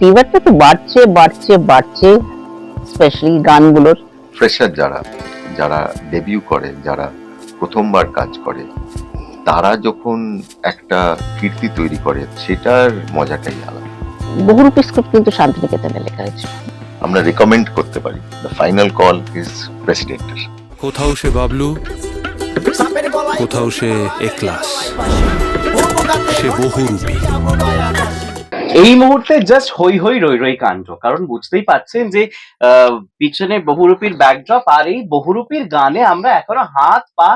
ফিভারটা তো বাড়ছে বাড়ছে বাড়ছে স্পেশালি গানগুলোর। ফ্রেশার যারা যারা ডেবিউ করে যারা প্রথমবার কাজ করে তারা যখন একটা কীর্তি তৈরি করে সেটার মজাটাই আলাদা। বহুরূপী স্ক্রিপ্ট কিন্তু শান্তিনিকেতনে লেখা হয়েছে। আমরা রেকমেন্ড করতে পারি। দ্য ফাইনাল কল ইজ প্রেসিডেন্টের কোথাও সে বাবলু কোথাও সে একলাস সে বহুরূপী এই মুহূর্তে জাস্ট হই হই রই রই কাণ্ড। কারণ বুঝতেই পাচ্ছেন যে পিছনে বহুরূপীর ব্যাকড্রপ আর এই বহুরূপীর গানে আমরা এখনও হাত পা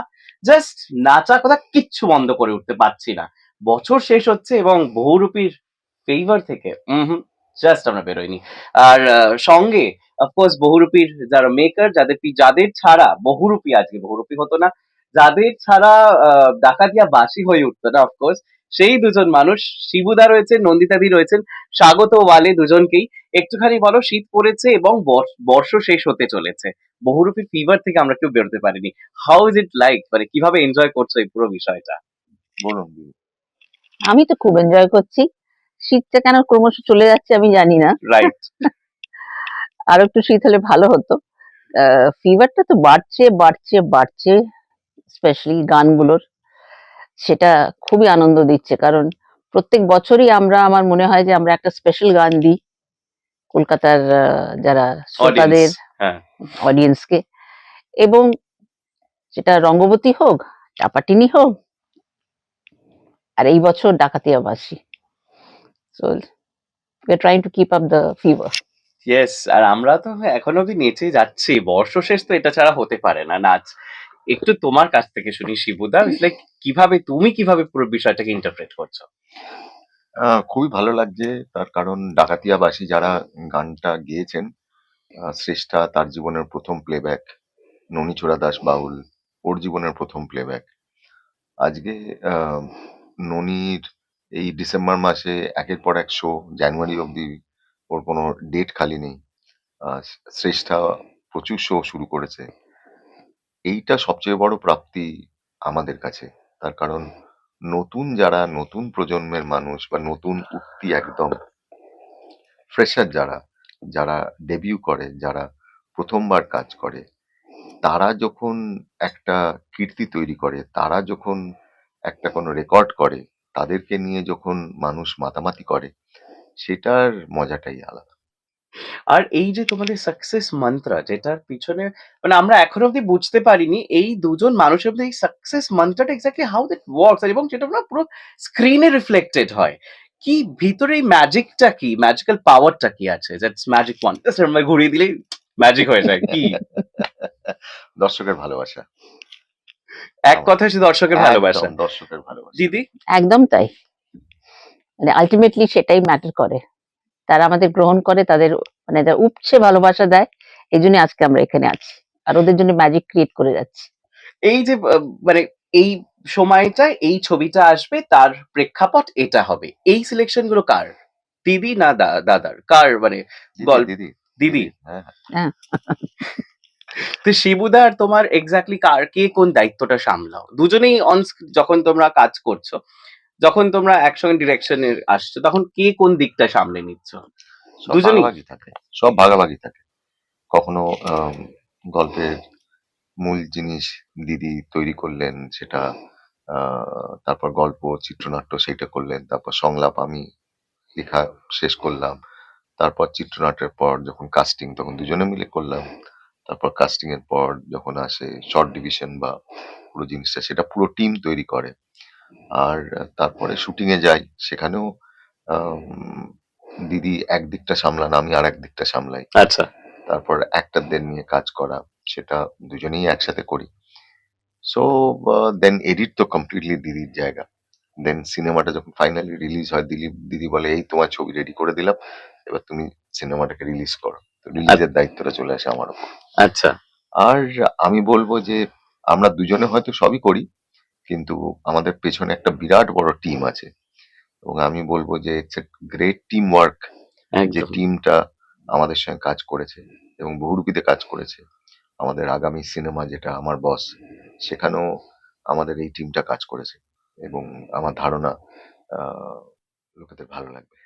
জাস্ট নাচা কথা কিচ্ছু বন্ধ করে উঠতে পারছি না। বছর শেষ হচ্ছে এবং বহুরূপীর ফেভার থেকে হুম জাস্ট আমরা বেরোইনি আর সঙ্গে অফকোর্স বহুরূপীর যারা মেকার যাদের যাদের ছাড়া, বহুরূপী আজকে বহুরূপী হতো না, যাদের ছাড়া ডাকাতিয়া বাসি হয়ে উঠতো না অফকোর্স সেই দুজন মানুষ শিবুদা রয়েছেন নন্দিতাদি রয়েছেন স্বাগত ওয়ালে দুজনকেই। একটুখানি বলো শীত পড়েছে এবং বর্ষ- বর্ষ শেষ হতে চলেছে। বহুরূপী ফিভার থেকে আমরা কেউ বেরোতে পারিনি। হাউ ইজ ইট লাইক মানে কীভাবে এনজয় করছ এই পুরো বিষয়টা? বলুন আমি তো খুব এনজয় করছি। শীতটা কেন ক্রমশ চলে যাচ্ছে আমি জানি না। রাইট আরও একটু শীত হলে ভালো হতো। ফিভারটা তো বাড়ছে বাড়ছে বাড়ছে স্পেশালি গানগুলোর। সেটা খুবই আনন্দ দিচ্ছে। কারণ প্রত্যেক বছরই আমরা আমার মনে হয় যে আমরা একটা স্পেশাল গান দিই কলকাতার যারা শ্রোতাদের হ্যাঁ। অডিয়েন্সকে এবং সেটা রঙ্গবতী হোক চাপাটিনি হোক আর এই বছর ডাকাতিয়াবাসী so we trying to keep up the fever yes আর আমরা তো এখন অব্দি নেচে যাচ্ছি। বর্ষ শেষ তো এটা ছাড়া হতে পারে না। নাচ একটু তোমার কাছ থেকে শুনি, শিবুদা লাইক কীভাবে, তুমি কীভাবে পুরো বিষয়টাকে ইন্টারপ্রেট করছ? খুবই ভালো লাগছে, তার কারণ ডাকাতিয়াবাসী যারা গানটা গেয়েছেন শ্রেষ্ঠা তার জীবনের প্রথম প্লেব্যাক ননীচোরা দাস বাউল, ওর জীবনের প্রথম প্লেব্যাক আজকে ননির এই ডিসেম্বর মাসে একের পর এক শো জানুয়ারি অবধি ওর কোনো ডেট খালি নেই। শ্রেষ্ঠা প্রচুর শো শুরু করেছে। এইটা সবচেয়ে বড় প্রাপ্তি আমাদের কাছে। তার কারণ নতুন যারা, নতুন প্রজন্মের মানুষ বা নতুন উক্তি একদম ফ্রেশার যারা যারা ডেবিউ করে, যারা প্রথমবার কাজ করে, তারা যখন একটা কীর্তি তৈরি করে, তারা যখন একটা কোনো রেকর্ড করে, তাদেরকে নিয়ে যখন মানুষ মাতামাতি করে, সেটার মজাটাই আলাদা। আর এই যে তোমাদের সাকসেস মন্ত্র যেটার পিছনে মানে আমরা এখন অব্দি বুঝতে পারিনি এই দুজন মানুষের মধ্যে এই সাকসেস মন্ত্রটা এক্স্যাক্টলি হাউ দ্যাট ওয়ার্কস এবং সেটা না পুরো স্ক্রিনে রিফ্লেক্টেড হয়। কি ভিতরে এই ম্যাজিকটা কি? ম্যাজিক্যাল পাওয়ারটা কি আছে? দ্যাটস ম্যাজিক ওয়ান ঘুরিয়ে দিলেই ম্যাজিক হয়ে যায় কি? দর্শকের ভালোবাসা। এক কথায় শুধু দর্শকের ভালোবাসা। দর্শকের ভালোবাসা। দিদি? একদম তাই। মানে আলটিমেটলি সেটাই ম্যাটার করে। তারা আমাদের গ্রহণ করে তাদের মানে তারা উপচে ভালোবাসা দেয়। এই জন্য আজকে আমরা এখানে আছি। আর ওদের জন্য ম্যাজিক ক্রিয়েট করে যাচ্ছি। এই যে মানে এই সময়টা এই ছবিটা আসবে তার প্রেক্ষাপট এটা হবে। এই সিলেকশনগুলো কার? দিদি না দাদার? কার মানে দিদি, গল্প- দিদি। দিদি। হ্যাঁ হ্যাঁ। তো শিবুদা আর তোমার এক্স্যাক্টলি কার? কে কোন দায়িত্বটা সামলাও? দুজনেই অন যখন তোমরা কাজ করছ যখন তোমরা একসঙ্গে ডিরেকশনে আসছো তখন কে কোন দিকটা সামলে নিচ্ছ? দুজনেই? ভাগাভাগি থাকে। সব ভাগাভাগি থাকে। কখনো গল্পের মূল জিনিস দিদি তৈরি করলেন সেটা তারপর গল্প চিত্রনাট্য সেটা করলেন তারপর সংলাপ আমি লেখা শেষ করলাম তারপর চিত্রনাট্যের পর যখন কাস্টিং তখন দুজনে মিলে করলাম তারপর কাস্টিং এর পর যখন আসে শর্ট ডিভিশন বা পুরো জিনিসটা সেটা পুরো টিম তৈরি করে। আর তারপরে শুটিং এ যাই সেখানেও দিদি একদিকটা সামলান আমি আর এক দিকটা সামলাই। আচ্ছা। তারপর অ্যাক্টরদের নিয়ে কাজ করা সেটা দুজনেই একসাথে করি। সো দেন এডিট তো কমপ্লিটলি দিদির জায়গা। দেন সিনেমাটা যখন ফাইনালি রিলিজ হয় দিলীপ দিদি বলে এই তোমার ছবি রেডি করে দিলাম এবার তুমি সিনেমাটাকে রিলিজ করো। তো রিলিজের দায়িত্বটা চলে আসে আমার উপর আচ্ছা। আর আমি বলব যে আমরা দুজনে হয়তো সবই করি কিন্তু আমাদের পেছনে একটা বিরাট বড় টিম আছে। এবং আমি বলব যে it's a great team work যে টিমটা আমাদের সঙ্গে কাজ করেছে এবং বহুরূপীতে কাজ করেছে। আমাদের আগামী সিনেমা যেটা আমার বস সেখানেও আমাদের এই টিমটা কাজ করেছে। এবং আমার ধারণা আহ, লোকেদের ভালো লাগবে।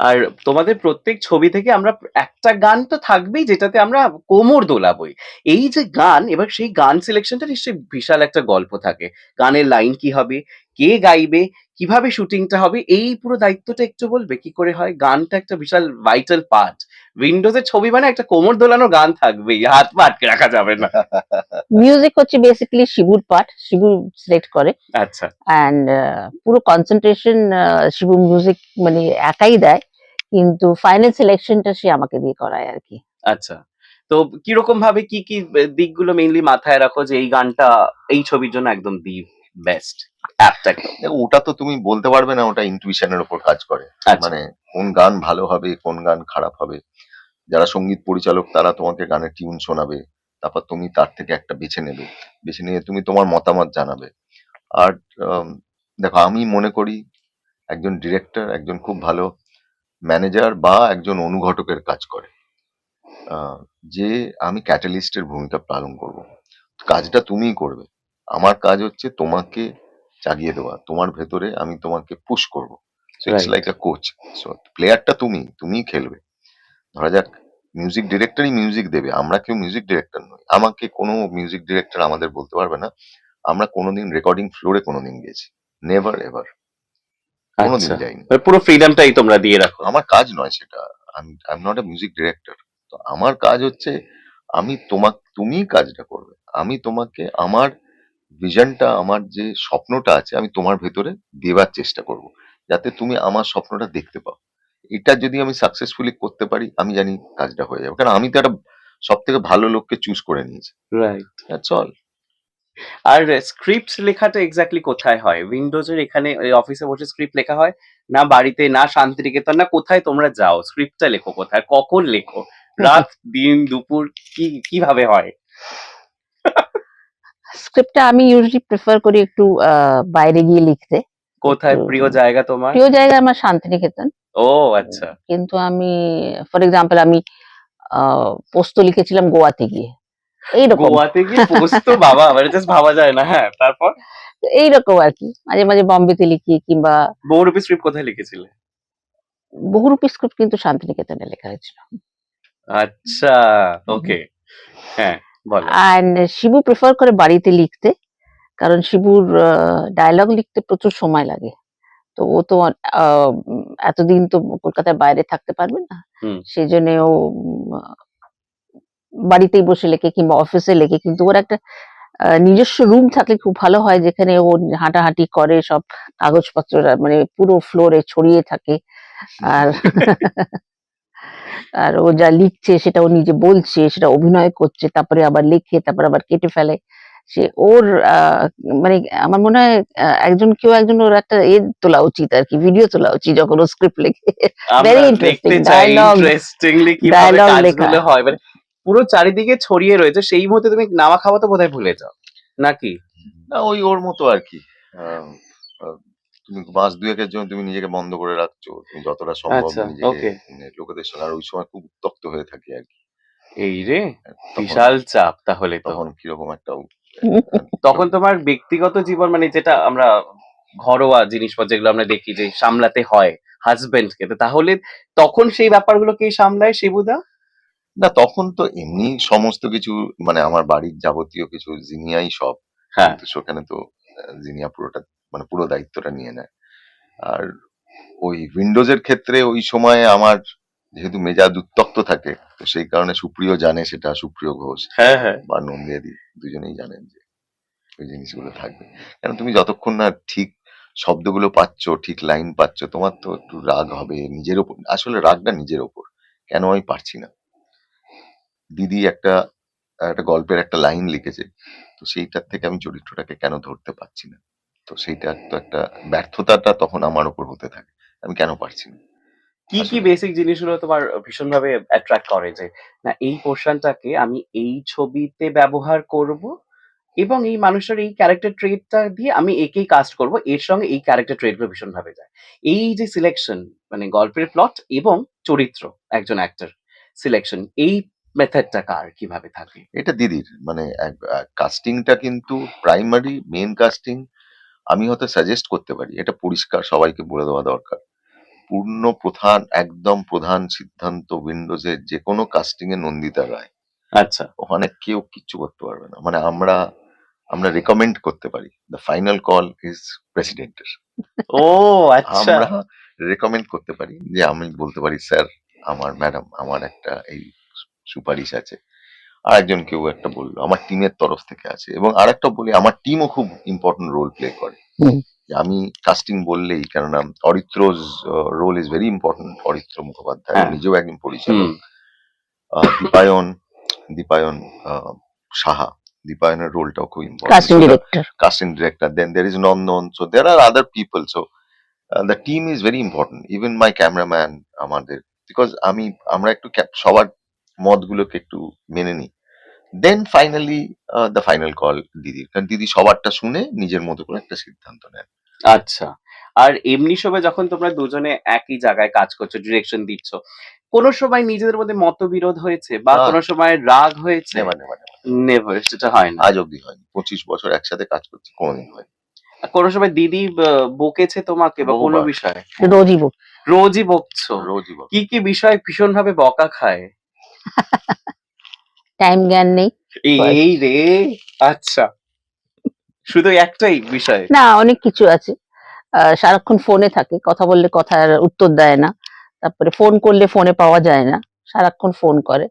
আর তোমাদের প্রত্যেক ছবি থেকে আমরা একটা গান তো থাকবেই যেটাতে আমরা কোমর দোলাবই। এই যে গান এবার সেই গান সিলেকশনটা নিশ্চয়ই বিশাল একটা গল্প থাকে। গানের লাইন কি হবে কে গাইবে কীভাবে শুটিংটা হবে এই পুরো দায়িত্বটা একটু বলবে? কি করে হয়? গানটা একটা বিশাল ভাইটাল পার্ট উইন্ডোজের ছবি মানে একটা কোমর দোলানো গান থাকবেই হাত পা আটকে রাখা যাবে না। মিউজিক হচ্ছে বেসিক্যালি শিবুর পার্ট শিবু সিলেক্ট করে। আচ্ছা। অ্যান্ড পুরো কনসেন্ট্রেশন শিবু মিউজিক মানে একাই দেয়। কিন্তু ফাইনাল সিলেকশনটা সে আমাকে দিয়ে করায় আর কি। আচ্ছা। তো কীরকম ভাবে কি কি দিকগুলো মেইনলি মাথায় রাখো যে এই গানটা এই ছবির জন্য একদম দি বেস্ট ওটা তো তুমি বলতে পারবে না ওটা ইনটুইশনের উপর কাজ করে। আচ্ছা। মানে কোন গান ভালো হবে কোন গান খারাপ হবে। যারা সংগীত পরিচালক তারা তোমাকে গানের টিউন শোনাবে। তারপর তুমি তার থেকে একটা বেছে নেবে। বেছে নিয়ে তুমি তোমার মতামত জানাবে। আর দেখো আমি মনে করি একজন ডিরেক্টর একজন খুব ভালো ম্যানেজার বা একজন অনুঘটকের কাজ করে। যে আমি ক্যাটালিস্টের ভূমিকা পালন করব। কাজটা তুমিই করবে। আমার কাজ হচ্ছে তোমাকে জাগিয়ে দেওয়া। তোমার ভেতরে আমি তোমাকে পুশ করব। So it's like a coach so প্লেয়ারটা তুমি তুমিই খেলবে। ধরা যাক মিউজিক ডিরেক্টরই মিউজিক দেবে। আমরা কেউ মিউজিক ডিরেক্টর নই। আমাকে কোনো মিউজিক ডিরেক্টর আমাদের বলতে পারবে না। আমরা কোনোদিন রেকর্ডিং ফ্লোরে কোনোদিন গেছি। নেভার এভার কোনোদিন আচ্ছা। যাইনি। মানে পুরো ফ্রিডমটাই তোমরা দিয়ে রাখো। আমার কাজ নয় সেটা। আমি I am not a music director তো আমার কাজ হচ্ছে আমি তোমাক তুমি কাজটা করবে। আমি তোমাকে আমার ভিশনটা আমার যে স্বপ্নটা আছে আমি তোমার ভেতরে দেবার চেষ্টা করব। যাতে তুমি আমার স্বপ্নটা দেখতে পাও। এটা যদি আমি সাকসেসফুলি করতে পারি আমি জানি কাজটা হয়ে যাবে। কারণ আমি তো একটা সব থেকে ভালো লোককে চুজ করে নিয়েছি। রাইট দ্যাটস অল আর স্ক্রিপ্ট লেখাটা এক্স্যাক্টলি কোথায় হয়? উইন্ডোজের এখানে অফিসে বসে স্ক্রিপ্ট লেখা হয়? না বাড়িতে না শান্তিনিকেতন না কোথায় তোমরা যাও? স্ক্রিপ্টটা লেখো কোথায়? কখন লেখো? রাত দিন দুপুর কি কীভাবে হয়? স্ক্রিপ্টটা আমি ইউজুয়ালি প্রেফার করি একটু বাইরে গিয়ে লিখতে। কোথায়? প্রিয় জায়গা তোমার? প্রিয় জায়গা আমার শান্তিনিকেতন। ও আচ্ছা। কিন্তু আমি ফর এক্সাম্পল আমি পোস্ত লিখেছিলাম গোয়াতে গিয়ে। এইরকম। গোয়াতে গিয়ে পোস্ত বাবা মানে জাস্ট ভাবা যায় না হ্যাঁ তারপর? এইরকম আর কি মাঝে মাঝে বম্বেতে লিখি কিংবা বহুরূপী স্ক্রিপ্ট কোথায় লিখেছিলে? বহুরূপী স্ক্রিপ্ট কিন্তু শান্তিনিকেতনে লেখা হয়েছিল। আচ্ছা ওকে হ্যাঁ অ্যান্ড শিবু প্রেফার করে বাড়িতে লিখতে কারণ শিবুর ডায়লগ লিখতে প্রচুর সময় লাগে। তো ও তো এতদিন তো কলকাতার বাইরে থাকতে পারবে না। হুম। সেই জন্য ও বাড়িতেই বসে লেখে কিংবা অফিসে লেখে কিন্তু ওর একটা নিজস্ব রুম থাকলে খুব ভালো হয় যেখানে ও হাঁটাহাঁটি করে সব কাগজপত্র মানে পুরো ফ্লোরে ছড়িয়ে থাকে। আর আর ও যা লিখছে সেটা ও নিজে বলছে সেটা অভিনয় করছে তারপরে আবার লিখে তারপর আবার কেটে ফেলে। সে ওর আহ, মানে আমার মনে হয় একজন কেউ একজন ওর একটা এ তোলা উচিত আর কি ভিডিও তোলা উচিত যখন ও স্ক্রিপ্ট লেখে। Very দেখতে interesting ইন্টারেস্টিংলি কীভাবে dialogue কাজগুলো লেখা। হয়। মানে পুরো চারিদিকে ছড়িয়ে রয়েছে সেই মুহূর্তে তুমি নামা খাওয়া তো বোধহয় ভুলে যাও নাকি? না ওই ওর মতো আর কি। তুমি মাস দুয়েকের জন্য তুমি নিজেকে বন্ধ করে রাখছো তুমি যতটা সম্ভব আচ্ছা, নিজেকে মানে লোকেদের সঙ্গে আর ওই সময় খুব উত্তক্ত হয়ে থাকি আর কি। এই রে বিশাল চাপ তাহলে তখন কীরকম একটা তখন তোমার ব্যক্তিগত জীবন মানে যেটা আমরা ঘরোয়া জিনিসপত্র যেগুলো আমরা দেখি যে সামলাতে হয় হাজবেন্ডকে তো তাহলে তখন সেই ব্যাপারগুলো কে সামলায় শিবুদা না তখন তো এমনি সমস্ত কিছু মানে আমার বাড়ির যাবতীয় কিছু জিনিয়াই সব। হ্যাঁ। কিন্তু সেখানে তো আহ, জিনিয়া পুরোটা মানে পুরো দায়িত্বটা নিয়ে নেয়। আর ওই উইন্ডোজের ক্ষেত্রে ওই সময় আমার যেহেতু মেজাজ উত্তক্ত থাকে তো সেই কারণে সুপ্রিয় জানে সেটা সুপ্রিয় ঘোষ। হ্যাঁ হ্যাঁ। বা নন্দিয়াদি দুজনেই জানেন যে ওই জিনিসগুলো থাকবে। কেন তুমি যতক্ষণ না ঠিক শব্দগুলো পাচ্ছ ঠিক লাইন পাচ্ছ তোমার তো একটু রাগ হবে নিজের ওপর আসলে রাগটা নিজের ওপর। কেন আমি পারছি না? দিদি একটা একটা গল্পের একটা লাইন লিখেছে। তো সেইটার থেকে আমি চরিত্রটাকে কেন ধরতে পারছি না? তো সেইটা তো একটা ব্যর্থতাটা তখন আমার উপর হতে থাকে। আমি কেন পারছি না? কি কি বেসিক জিনিসগুলো তোমার ভীষণ ভাবে অ্যাট্রাক্ট করে যে না এই পোর্শনটাকে আমি এই ছবিতে ব্যবহার করব এবং এই মানুষের এই ক্যারেক্টার ট্রেটটা দিয়ে আমি একেই কাস্ট করব। এর সঙ্গে এই ক্যারেক্টার ট্রেটগুলো ভীষণ ভাবে যায়। এই যে সিলেকশন মানে গল্পের প্লট এবং চরিত্র একজন অ্যাক্টর সিলেকশন এই মেথডটা কার? কীভাবে থাকে? এটা দিদির মানে কাস্টিংটা কিন্তু প্রাইমারি মেন কাস্টিং আমি হয়তো সাজেস্ট করতে পারি। এটা পরিষ্কার সবাইকে বলে দেওয়া দরকার। পূর্ণ প্রধান একদম প্রধান সিদ্ধান্ত উইন্ডোজের যে কোনো কাস্টিং এ নন্দিতা রায়। আচ্ছা। ওখানে কেউ কিচ্ছু করতে পারবে না। মানে আমরা আমরা রেকমেন্ড করতে পারি। দ্য ফাইনাল কল ইজ প্রেসিডেন্টের ও আচ্ছা। আমরা রেকমেন্ড করতে পারি যে আমি বলতে পারি স্যার আমার ম্যাডাম আমার একটা এই সুপারিশ আছে। আর একজন কেউ একটা বলল আমার টিমের তরফ থেকে আছে। এবং আর একটা বলি আমার টিমও খুব ইম্পর্টেন্ট রোল প্লে করে। আমি কাস্টিং বললেই কেননা অরিত্রজ role is very important Aritra Mukhopadhyay. হ্যাঁ। নিজেও একজন পরিচালক। দীপায়ন দীপায়ন সাহা দীপায়নের রোলটাও খুব important casting director then is non-known so there are other people so uh, the team is very important. Even my cameraman আমাদের বিকজ আমি আমরা একটু সবার মতগুলোকে একটু মেনে নিই। Then finally the final call দিদির কারণ দিদি সবারটা শুনে নিজের মতো করে একটা সিদ্ধান্ত নেন। আচ্ছা। আর এমনি সময় যখন তোমরা দুজনে একই জায়গায় কাজ করছ ডিরেকশন দিচ্ছ কোনো সময় নিজেদের মধ্যে মতবিরোধ হয়েছে? বা। কোনো সময় রাগ হয়েছে? নেভার সেটা হয় না। আজ অব্দি হয়নি। পঁচিশ বছর একসাথে কাজ করছি কোনোদিন হয়নি। কোনো সময় দিদি বকেছে তোমাকে বা কোনো। বিষয়ে? রোজই বক রোজই বকছো? রোজই বলে। কি কি বিষয় ভীষণ ভাবে বকা খায়? টাইম জ্ঞান নেই। এই রে আচ্ছা। শুধু একটাই বিষয়। না অনেক কিছু আছে। সারাক্ষণ ফোনে থাকে কথা বললে কথার উত্তর দেয় না। তারপরে ফোন করলে ফোনে পাওয়া যায় না সারাক্ষণ ফোন করে।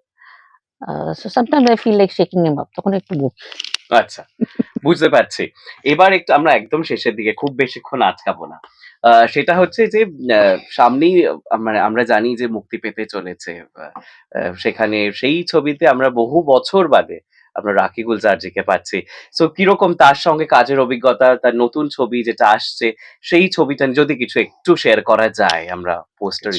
Sometimes I feel like shaking him up তখন একটু বকি। আচ্ছা বুঝতে পারছি। এবার একটু আমরা একদম শেষের দিকে খুব বেশিক্ষণ আটকাবো না। সেটা হচ্ছে যে সামনেই মানে আমরা জানি যে মুক্তি পেতে চলেছে। সেখানে সেই ছবিতে আমরা বহু বছর বাদে আমরা রাখি গুলজারজিকে পাচ্ছি। সো কীরকম তার সঙ্গে কাজের অভিজ্ঞতা তার নতুন ছবি যেটা আসছে সেই ছবিটা যদি কিছু একটু শেয়ার করা যায় আমরা পোস্টার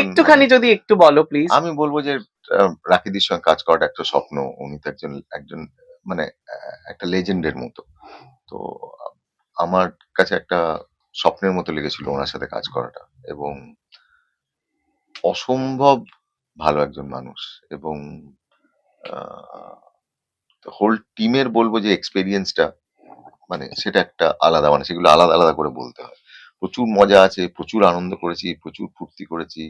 একটুখানি যদি একটু বলো প্লিজ আমি বলব যে আহ, রাকিদির সঙ্গে কাজ করাটা একটা স্বপ্ন। উনি তো একজন একজন মানে একটা লেজেন্ডের মতো। তো আমার কাছে একটা স্বপ্নের মতো লেগেছিল ওনার সাথে কাজ করাটা। এবং অসম্ভব ভালো একজন মানুষ এবং হোল টিমের বলব যে এক্সপেরিয়েন্সটা মানে সেটা একটা আলাদা মানে সেগুলো আলাদা আলাদা করে বলতে হয়। প্রচুর মজা আছে, প্রচুর আনন্দ করেছি, প্রচুর ফুর্তি করেছি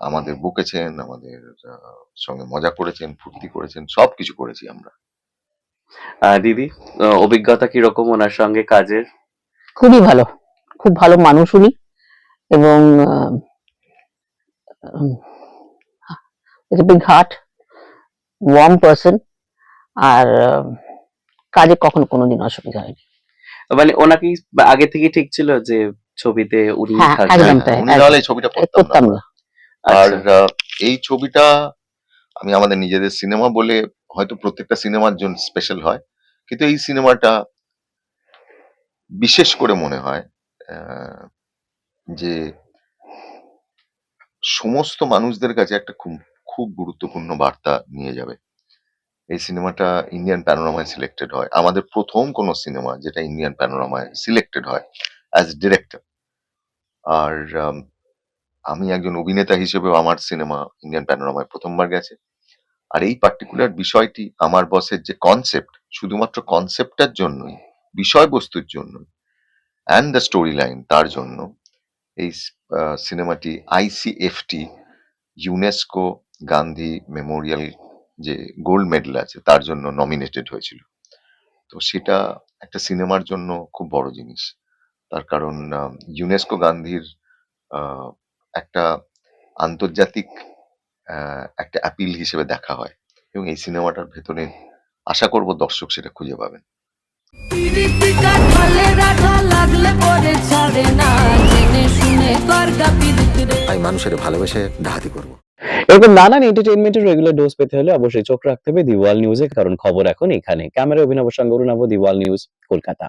আমাদের বকেছেন, আমাদের সঙ্গে মজা করেছেন, ফুর্তি করেছেন সব কিছু করেছি আমরা। দিদি অভিজ্ঞতা কীরকম ওনার সঙ্গে কাজের? খুবই ভালো খুব ভালো মানুষ উনি এবং বিগ হার্ট ওয়ার্ম পার্সন আর কাজে কখনো কোনোদিন অসুবিধা হয়নি। মানে ওনাকে আগে থেকে ঠিক ছিল যে ছবিতে উনি হ্যাঁ, থাকবেন? ছবিটা করতাম না। আর আচ্ছা, এই ছবিটা আমি আমাদের নিজেদের সিনেমা বলে হয়তো প্রত্যেকটা সিনেমার জন্য স্পেশাল হয় কিন্তু এই সিনেমাটা বিশেষ করে মনে হয় যে সমস্ত মানুষদের কাছে একটা খুব খুব গুরুত্বপূর্ণ বার্তা নিয়ে যাবে। এই সিনেমাটা ইন্ডিয়ান প্যানোরামায় সিলেক্টেড হয়। আমাদের প্রথম কোনো সিনেমা যেটা ইন্ডিয়ান প্যানোরামায় সিলেক্টেড হয় অ্যাজ ডিরেক্টর আর, আমি একজন অভিনেতা হিসেবেও আমার সিনেমা ইন্ডিয়ান প্যানোরামায় প্রথমবার গেছে। আর এই পার্টিকুলার বিষয়টি আমার বসের যে কনসেপ্ট শুধুমাত্র কনসেপ্টটার জন্যই বিষয়বস্তুর জন্য অ্যান্ড দ্য স্টোরি লাইন তার জন্য এই সিনেমাটি আইসিএফটি ইউনেস্কো গান্ধী মেমোরিয়াল যে গোল্ড মেডেল আছে তার জন্য নমিনেটেড হয়েছিল। তো সেটা একটা সিনেমার জন্য খুব বড় জিনিস। তার কারণ ইউনেস্কো গান্ধীর একটা আন্তর্জাতিক একটা অ্যাপিল হিসেবে দেখা হয় এবং এই সিনেমাটার ভেতরে আশা করব দর্শক সেটা খুঁজে পাবেন। আমি মানুষের ভালোবেসে ডাহাতি করব। এরকম নানান এন্টারটেনমেন্টের রেগুলার ডোজ পেতে হলে অবশ্যই চোখ রাখতে হবে দিওয়াল নিউজে কারণ খবর এখন এখানে। ক্যামেরা অভিনব সঙ্গে অরুণাব দিওয়াল নিউজ কলকাতা।